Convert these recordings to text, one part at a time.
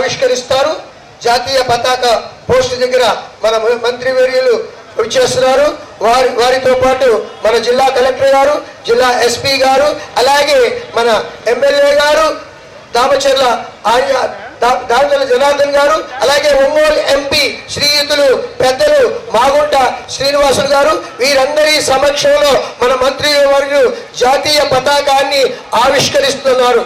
ఆవిష్కరిస్తారు. జాతీయ పతాక పోస్ట్ దగ్గర మన మంత్రి వర్యులు చేస్తున్నారు. వారి వారితో పాటు మన జిల్లా కలెక్టర్ గారు జిల్లా ఎస్పీ గారు అలాగే మన ఎమ్మెల్యే గారు దామచర్ల ఆర్య దామచర్ల జనార్దన్ గారు అలాగే ఒంగోలు ఎంపీ శ్రీయుతులు పెద్దలు మాగుంట శ్రీనివాసులు గారు వీరందరి సమక్షంలో మన మంత్రి వర్యులు జాతీయ పతాకాన్ని ఆవిష్కరిస్తున్నారు.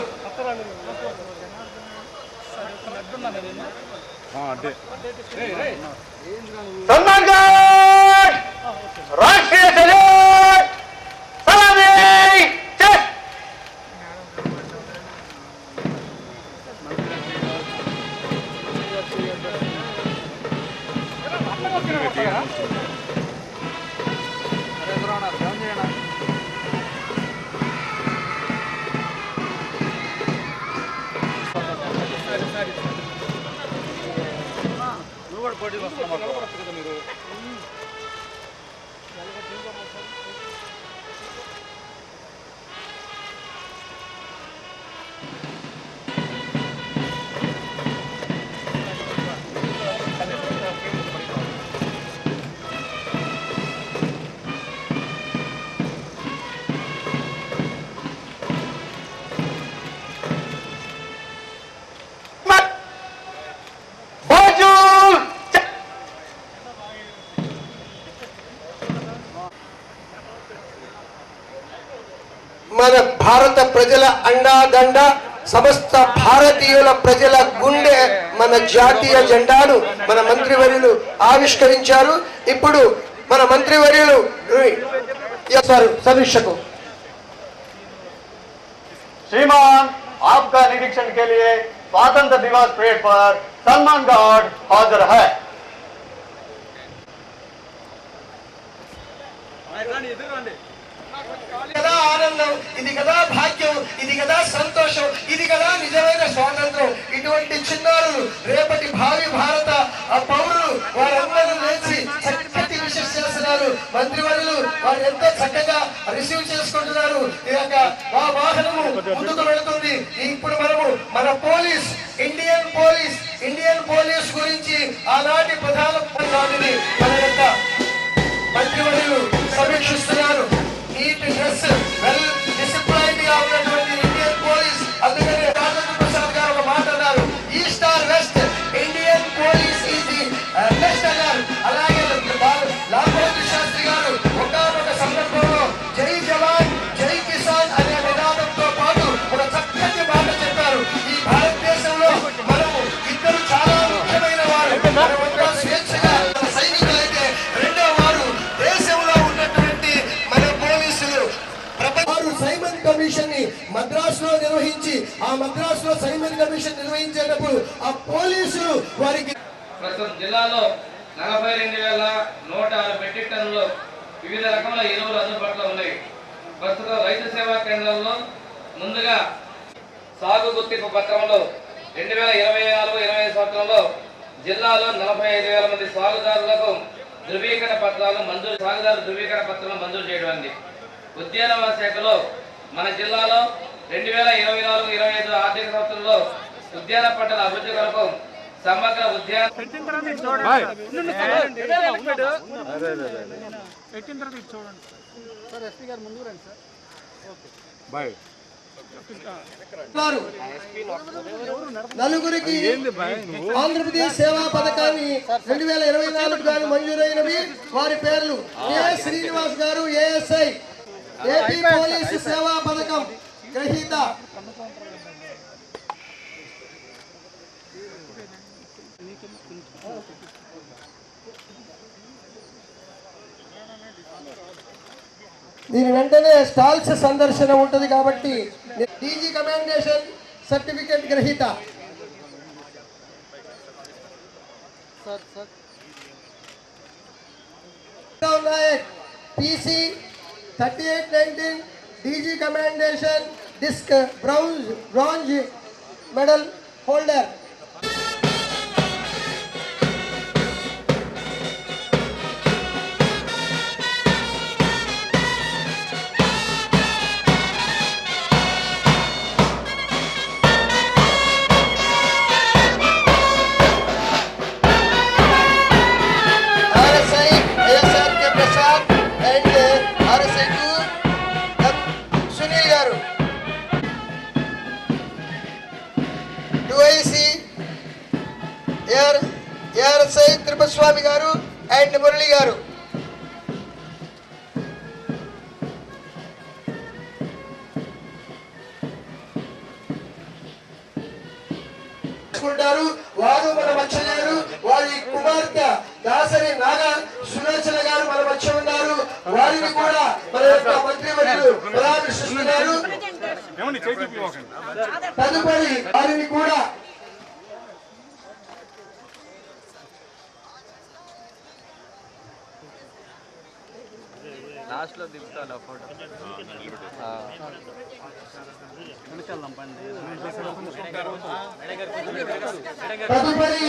రాష్ట్రీయ భారత ప్రజల అండాదండ సమస్త భారతీయుల ప్రజల గుండె మన జాతీయ జెండాను మన మంత్రివర్యులు ఆవిష్కరించారు ఇప్పుడు మన మంత్రివర్యులు సార్ సమీక్షకు श्रीमान आपका निरीक्षण के लिए स्वतंत्र दिवस परेड पर सलमान गार्ड हाजिर है కదా ఆనందం ఇది కదా భాగ్యం ఇది కదా సంతోషం ఇది కదా నిజమైన స్వాతంత్రం. ఇటువంటి చిన్నారులు రేపటి భావి భారత ఆ పౌరులు వారందరూ లేచి చక్కటి విషయం చేస్తున్నారు. మంత్రివర్యులు వారు ఎంతో చక్కగా రిసీవ్ చేసుకుంటున్నారు. ఈ యొక్క ఆ వాహనము ముందుకు వెళుతుంది. ఇప్పుడు మనము మన police Indian police Indian police గురించి ఆనాటి ప్రధాన ఆ సైమన్ కమిషన్ నిర్వహించేటప్పుడు ఆ పోలీసులు వారికి ప్రస్తుతం జిల్లాలో నలభై రెండు వేల నూట ఆరు మెట్రిక్ టన్నులు వివిధ రకముల ఎరువులు అందుబాటులో ఉన్నాయి. ప్రస్తుతం రైతు సేవా కేంద్రాల్లో ముందుగా సాగు గుర్తింపు పత్రంలో రెండు వేల ఇరవై నాలుగు ఇరవై సంవత్సరంలో జిల్లాలో నలభై ఐదు వేల మంది సాగుదారులకు ధృవీకరణ పత్రాలు మంజూరు సాగుదారు ధృవీకరణ పత్రాలు మంజూరు చేయడం ఉద్యానవన శాఖలో మన జిల్లాలో రెండు వేల ఇరవై నాలుగు ఇరవై ఐదు ఆర్థిక సంవత్సరంలో ఉద్యాన పంటల అభివృద్ధి కొరకు సమగ్ర ఉద్యాన. నలుగురికి ఆంధ్రప్రదేశ్ సేవా పథకాన్ని రెండు వేల ఇరవై నాలుగు గాను మంజూరైనవి. వారి పేర్లు ఏ శ్రీనివాస్ గారు ఏఎస్ఐ ఏపీ పోలీసు సేవా పథకం. గ్రహీత. దీని వెంటనే స్టాల్స్ సందర్శన ఉంటుంది కాబట్టి డీజీ కమాండేషన్ సర్టిఫికేట్ గ్రహీత. Naik PC thirty eight nineteen DG commendation disc bronze, bronze medal holder. Medal holder Kuppuswamy garu and Murali గారు. చేసుకుంటారు. వారు మన మధ్య లేరు వారి కుమార్తె దాసరి నాగ సులోచన గారు మన మధ్య ఉన్నారు. వారిని కూడా మన యొక్క మంత్రివర్యులు పరామర్శిస్తున్నారు. తదుపరి వారిని కూడా లాస్ట్లో దిగుతాను ఫోటో. తదుపరి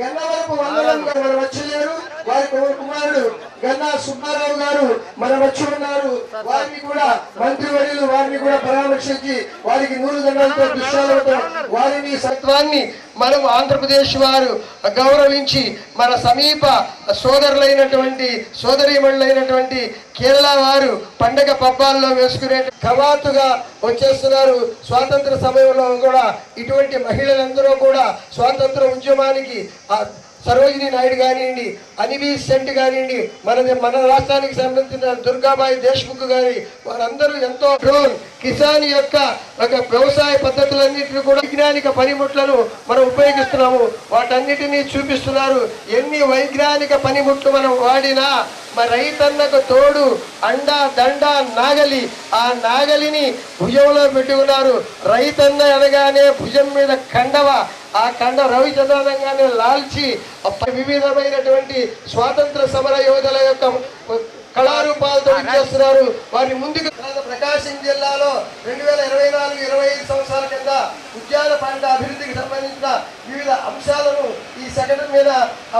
గన్నవరపు వందనం గారు మన మధ్య లేరు వారి కుమారుడు గన్నా సుబ్బారావు గారు మన మధ్య ఉన్నారు వారిని కూడా మంత్రివర్యులు వారిని కూడా పరామర్శించి వారికి నూరు దండాలతో దృశ్యాలతో వారిని సత్వాన్ని మనం ఆంధ్రప్రదేశ్ వారు గౌరవించి మన సమీప సోదరులైనటువంటి సోదరీమణులైనటువంటి కేరళ వారు పండగ పబ్బాల్లో వేసుకునే కవాతుగా వచ్చేస్తున్నారు. స్వాతంత్ర సమయంలో కూడా ఇటువంటి మహిళలందరూ కూడా స్వాతంత్ర ఉద్యమానికి సరోజిని నాయుడు కానివ్వండి అనిబీ సెంట్ కానివ్వండి మన మన రాష్ట్రానికి సంబంధించిన దుర్గాబాయి దేశ్ముఖ్ గారి వారందరూ ఎంతో డ్రోన్ కిసాన్ యొక్క ఒక వ్యవసాయ పద్ధతులన్నింటినీ కూడా వైజ్ఞానిక పనిముట్లను మనం ఉపయోగిస్తున్నాము. వాటన్నిటినీ చూపిస్తున్నారు. ఎన్ని వైజ్ఞానిక పనిముట్లు మనం వాడినా మా రైతన్నకు తోడు అండ దండ నాగలి. ఆ నాగలిని భుజంలో పెట్టుకున్నారు. రైతన్న అనగానే భుజం మీద కండవ ఆ కండ రవిచంద్రనంగానే లాల్చి వివిధమైనటువంటి స్వాతంత్ర సమర యోధుల యొక్క కళారూపాలతో చేస్తున్నారు వారిని ముందుకు ప్రకాశం జిల్లాలో రెండు వేల ఇరవై నాలుగు ఇరవై ఐదు సంవత్సరాల కింద ఉద్యాన పంట అభివృద్ధికి సంబంధించిన వివిధ అంశాలను ఈ సెకండ్ మీద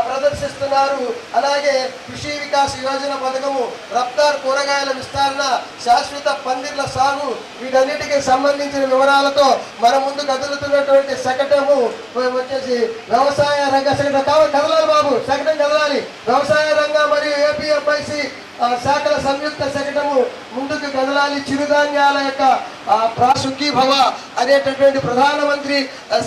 ప్రదర్శిస్తున్నారు. అలాగే కృషి వికాస్ యోజన పథకము రఫ్తార్ కూరగాయల విస్తరణ శాశ్వత పందిర్ల సాగు వీటన్నిటికి సంబంధించిన వివరాలతో మన ముందు కదులుతున్నటువంటి శకటము వచ్చేసి వ్యవసాయ రంగ శకటం కావాలి కదలాలి బాబు శకటం కదలాలి. వ్యవసాయ రంగ మరియు ఏపీఎంఐసి శాఖల సంయుక్త శకటము ముందుకు కదలాలి చిరుధాన్యాల యొక్క ఆ, ప్రాసుఖీ భవ అనేటటువంటి ప్రధానమంత్రి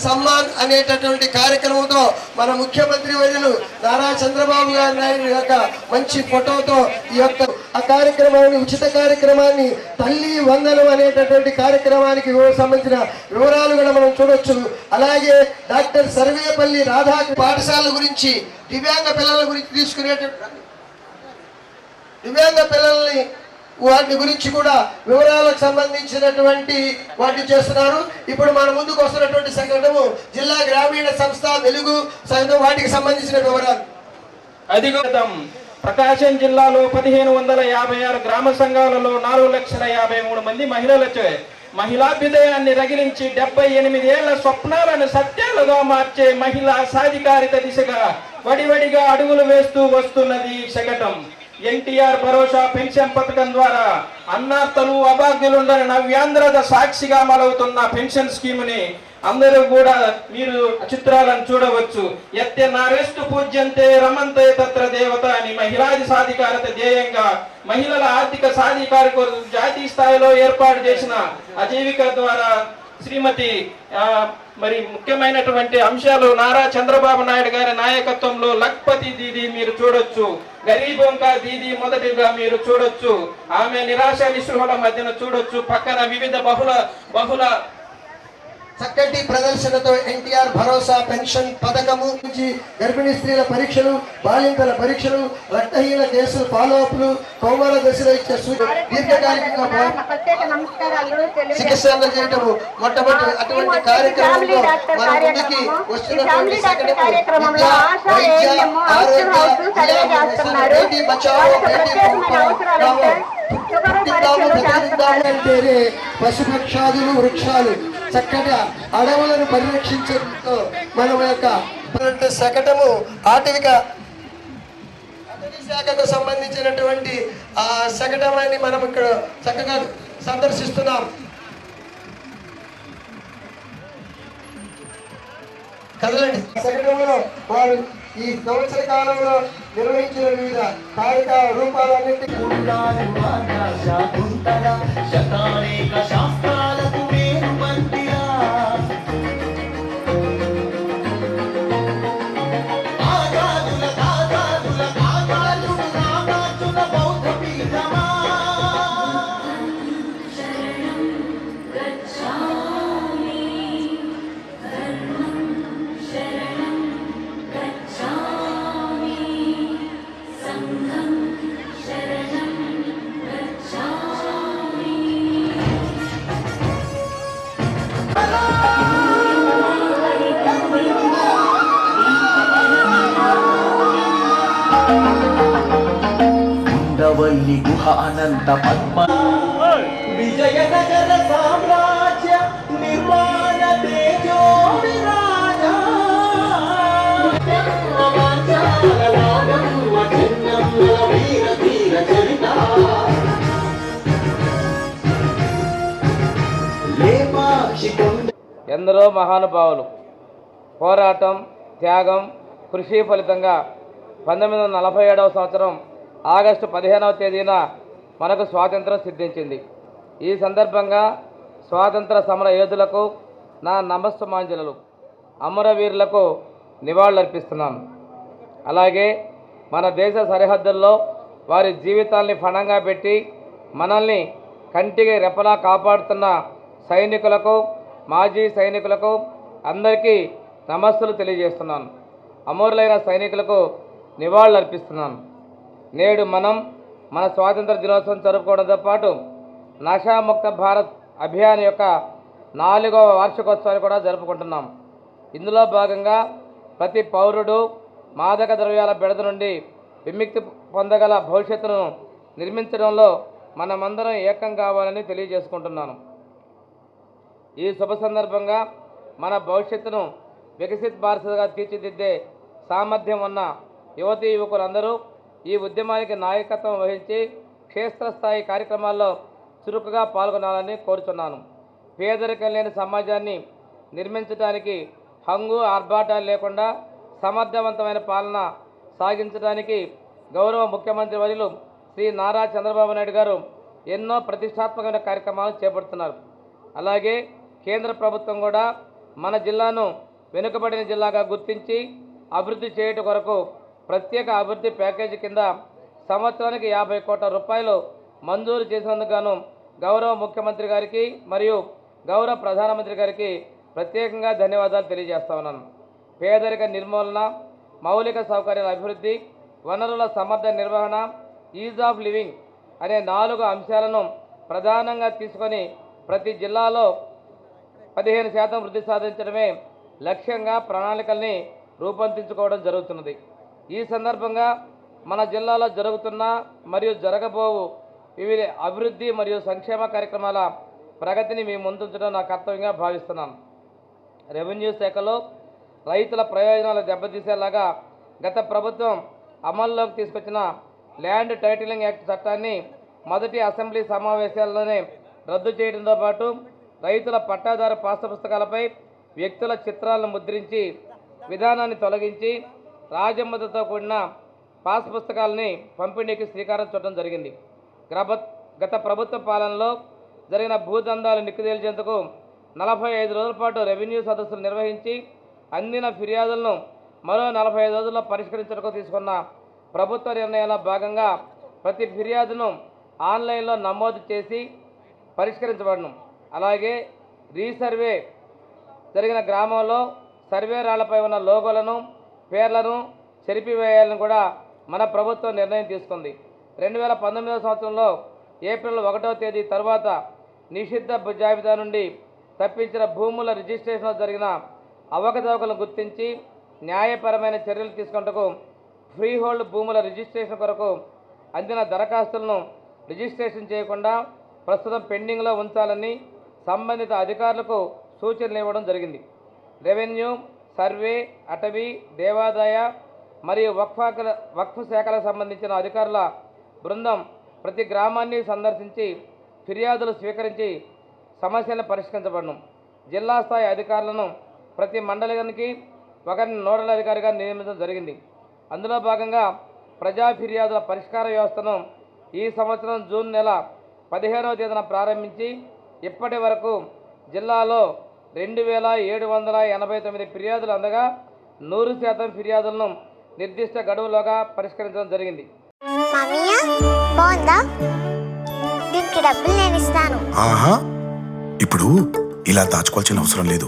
సమ్మాన్ అనేటటువంటి కార్యక్రమంతో మన ముఖ్యమంత్రి వైద్యులు నారా చంద్రబాబు గారి నాయుడు యొక్క మంచి ఫోటోతో ఈ యొక్క ఆ కార్యక్రమాన్ని ఉచిత కార్యక్రమాన్ని తల్లి వందనం అనేటటువంటి కార్యక్రమానికి సంబంధించిన వివరాలు కూడా మనం చూడొచ్చు. అలాగే డాక్టర్ సర్వేపల్లి రాధా పాఠశాల గురించి దివ్యాంగ పిల్లల గురించి తీసుకునేటటువంటి దివ్యాంగ పిల్లల్ని వాటి గురించి కూడా వివరాలకు సంబంధించినటువంటి వాటిని చేస్తున్నారు. ఇప్పుడు మన ముందుకు వస్తున్నటువంటి సంఘటన జిల్లా గ్రామీణ సంస్థ వెలుగు సంఘం వాటికి సంబంధించిన వివరాలు. అధిగతం ప్రకాశం జిల్లాలో పదిహేను వందల యాభై ఆరు గ్రామ సంఘాలలో నాలుగు లక్షల యాభై మూడు మంది మహిళలచే మహిళాభ్యుదయాన్ని రగిలించి డెబ్బై ఎనిమిది ఏళ్ళ స్వప్నాలను సత్యాలుగా మార్చే మహిళా సాధికారిత దిశగా వడివడిగా అడుగులు వేస్తూ వస్తున్నది ఈ శకటం ఎన్టీఆర్ భరోసా పెన్షన్ పథకం ద్వారా అన్నార్తలు అభాగ్యులుండని నవ్యాంధ్రత సాక్షిగా మలవుతున్న పెన్షన్ స్కీముని అందరూ కూడా మీరు చిత్రాలను చూడవచ్చు. ఎత్తే నారెస్టు పూజ్యంతే రమంతే తత్ర దేవత అని మహిళాది సాధికారత ధ్యేయంగా మహిళల ఆర్థిక సాధికారి కొరకు జాతీయ స్థాయిలో ఏర్పాటు చేసిన అజీవిక ద్వారా శ్రీమతి మరి ముఖ్యమైనటువంటి అంశాలు నారా చంద్రబాబు నాయుడు గారి నాయకత్వంలో లక్పతి దీది మీరు చూడొచ్చు గరీబొంక దీది మొదటిగా మీరు చూడొచ్చు ఆమె నిరాశ నిస్పృహల మధ్యన చూడొచ్చు పక్కన వివిధ బహుళ బహుళ చక్కటి ప్రదర్శనతో ఎన్టీఆర్ భరోసా పెన్షన్ పథకము నుంచి గర్భిణీ స్త్రీల పరీక్షలు బాలింతల పరీక్షలు రక్తహీన కేసులు ఫాలో అప్లు కౌమార దశలో ఇచ్చే దీర్ఘకాలికంగా చికిత్స అందజేయటము. మొట్టమొదటి అటువంటి కార్యక్రమంలో మన ముందుకి వస్తున్నటువంటి బేటీ బచావో బేటీ పశుపక్షాదులు వృక్షాలు చక్కగా అడవులను పరిరక్షించడంతో మనం యొక్క శకటము ఆటవిక అటవీ శాఖకు సంబంధించినటువంటి ఆ శకటమాన్ని మనం ఇక్కడ చక్కగా సందర్శిస్తున్నాం. కదలండి. శకటంలో వారు ఈ సంవత్సర కాలంలో నిర్వహించిన వివిధ కారిక రూపాలన్నింటి శాస్త్ర గుహ అనంత పద్మ. విజయనగర సామ్రాజ్య నిర్మాణ తేజో ఎందరో మహానుభావులు పోరాటం త్యాగం కృషి ఫలితంగా పంతొమ్మిది వందల నలభై ఏడవ సంవత్సరం ఆగస్టు పదిహేనవ తేదీన మనకు స్వాతంత్రం సిద్ధించింది. ఈ సందర్భంగా స్వాతంత్ర సమర యోధులకు నా నమస్తమాంజలు అమరవీరులకు నివాళులర్పిస్తున్నాను అలాగే మన దేశ సరిహద్దుల్లో వారి జీవితాల్ని ఫణంగా పెట్టి మనల్ని కంటికి రెపలా కాపాడుతున్న సైనికులకు మాజీ సైనికులకు అందరికీ నమస్సులు తెలియజేస్తున్నాను అమరులైన సైనికులకు నివాళులర్పిస్తున్నాను నేడు మనం మన స్వాతంత్ర దినోత్సవం జరుపుకోవడంతో పాటు నషాముక్త భారత్ అభియాన్ యొక్క నాలుగవ వార్షికోత్సవాన్ని కూడా జరుపుకుంటున్నాం. ఇందులో భాగంగా ప్రతి పౌరుడు మాదక ద్రవ్యాల బెడద నుండి విముక్తి పొందగల భవిష్యత్తును నిర్మించడంలో మనమందరం ఏకం కావాలని తెలియజేసుకుంటున్నాను. ఈ శుభ సందర్భంగా మన భవిష్యత్తును వికసిత్ భారత్గా తీర్చిదిద్దే సామర్థ్యం ఉన్న యువతీ యువకులందరూ ఈ ఉద్యమానికి నాయకత్వం వహించి క్షేత్రస్థాయి కార్యక్రమాల్లో చురుకుగా పాల్గొనాలని కోరుతున్నాను పేదరికం లేని సమాజాన్ని నిర్మించడానికి హంగు ఆర్భాటాలు లేకుండా సమర్థవంతమైన పాలన సాగించడానికి గౌరవ ముఖ్యమంత్రి వర్యులు శ్రీ నారా చంద్రబాబు నాయుడు గారు ఎన్నో ప్రతిష్టాత్మకమైన కార్యక్రమాలు చేపడుతున్నారు. అలాగే కేంద్ర ప్రభుత్వం కూడా మన జిల్లాను వెనుకబడిన జిల్లాగా గుర్తించి అభివృద్ధి చేయటం కొరకు ప్రత్యేక అభివృద్ధి ప్యాకేజీ కింద సంవత్సరానికి యాభై కోట్ల రూపాయలు మంజూరు చేసినందుకు గాను గౌరవ ముఖ్యమంత్రి గారికి మరియు గౌరవ ప్రధానమంత్రి గారికి ప్రత్యేకంగా ధన్యవాదాలు తెలియజేస్తా ఉన్నాను. పేదరిక నిర్మూలన మౌలిక సౌకర్యాల అభివృద్ధి వనరుల సమర్థ నిర్వహణ ఈజ్ ఆఫ్ లివింగ్ అనే నాలుగు అంశాలను ప్రధానంగా తీసుకొని ప్రతి జిల్లాలో పదిహేను శాతం వృద్ధి సాధించడమే లక్ష్యంగా ప్రణాళికల్ని రూపొందించుకోవడం జరుగుతున్నది. ఈ సందర్భంగా మన జిల్లాలో జరుగుతున్న మరియు జరగబోవు వివిధ అభివృద్ధి మరియు సంక్షేమ కార్యక్రమాల ప్రగతిని మీ ముందుంచడం నా కర్తవ్యంగా భావిస్తున్నాను రెవెన్యూ శాఖలో రైతుల ప్రయోజనాలు దెబ్బతీసేలాగా గత ప్రభుత్వం అమల్లోకి తీసుకొచ్చిన ల్యాండ్ టైటిలింగ్ యాక్ట్ చట్టాన్ని మొదటి అసెంబ్లీ సమావేశాల్లోనే రద్దు చేయడంతో పాటు రైతుల పట్టాదారు పాస్ పుస్తకాలపై వ్యక్తుల చిత్రాలను ముద్రించి విధానాన్ని తొలగించి రాజమ్మతతో కూడిన పాస్ పుస్తకాలని పంపిణీకి శ్రీకారం చుట్టడం జరిగింది. గ్రబ గత ప్రభుత్వ పాలనలో జరిగిన భూదందాలు నిక్కుదేల్చేందుకు నలభై ఐదు రోజుల పాటు రెవెన్యూ సదస్సులు నిర్వహించి అందిన ఫిర్యాదులను మరో నలభై ఐదు రోజుల్లో పరిష్కరించడానికి తీసుకున్న ప్రభుత్వ నిర్ణయాల భాగంగా ప్రతి ఫిర్యాదును ఆన్లైన్లో నమోదు చేసి పరిష్కరించబడను. అలాగే రీసర్వే జరిగిన గ్రామంలో సర్వే రాళ్ళపై ఉన్న లోగోలను పేర్లను చెరిపివేయాలని కూడా మన ప్రభుత్వం నిర్ణయం తీసుకుంది. రెండు వేల పంతొమ్మిదవ సంవత్సరంలో ఏప్రిల్ ఒకటవ తేదీ తర్వాత నిషిద్ధ జాబితా నుండి తప్పించిన భూముల రిజిస్ట్రేషన్లో జరిగిన అవకతవకలను గుర్తించి న్యాయపరమైన చర్యలు తీసుకుంటకు ఫ్రీ హోల్డ్ భూముల రిజిస్ట్రేషన్ కొరకు అందిన దరఖాస్తులను రిజిస్ట్రేషన్ చేయకుండా ప్రస్తుతం పెండింగ్లో ఉంచాలని సంబంధిత అధికారులకు సూచనలు ఇవ్వడం జరిగింది. రెవెన్యూ సర్వే అటవీ దేవాదాయ మరియు వక్ఫాకల వక్ఫ్ శాఖలకు సంబంధించిన అధికారుల బృందం ప్రతి గ్రామాన్ని సందర్శించి ఫిర్యాదులు స్వీకరించి సమస్యలను పరిష్కరించబడను. జిల్లా స్థాయి అధికారులను ప్రతి మండలానికి ఒకరిని నోడల్ అధికారిగా నియమించడం జరిగింది. అందులో భాగంగా ప్రజా ఫిర్యాదుల పరిష్కార వ్యవస్థను ఈ సంవత్సరం జూన్ నెల పదిహేనవ తేదీన ప్రారంభించి ఇప్పటి వరకు జిల్లాలో రెండు వేల ఏడు వందల ఎనభై తొమ్మిది ఫిర్యాదులు అందగా నూరు శాతం ఫిర్యాదులను నిర్దిష్ట గడువులోగా పరిష్కరించడం జరిగింది. ఇప్పుడు ఇలా దాచుకోవాల్సిన అవసరం లేదు.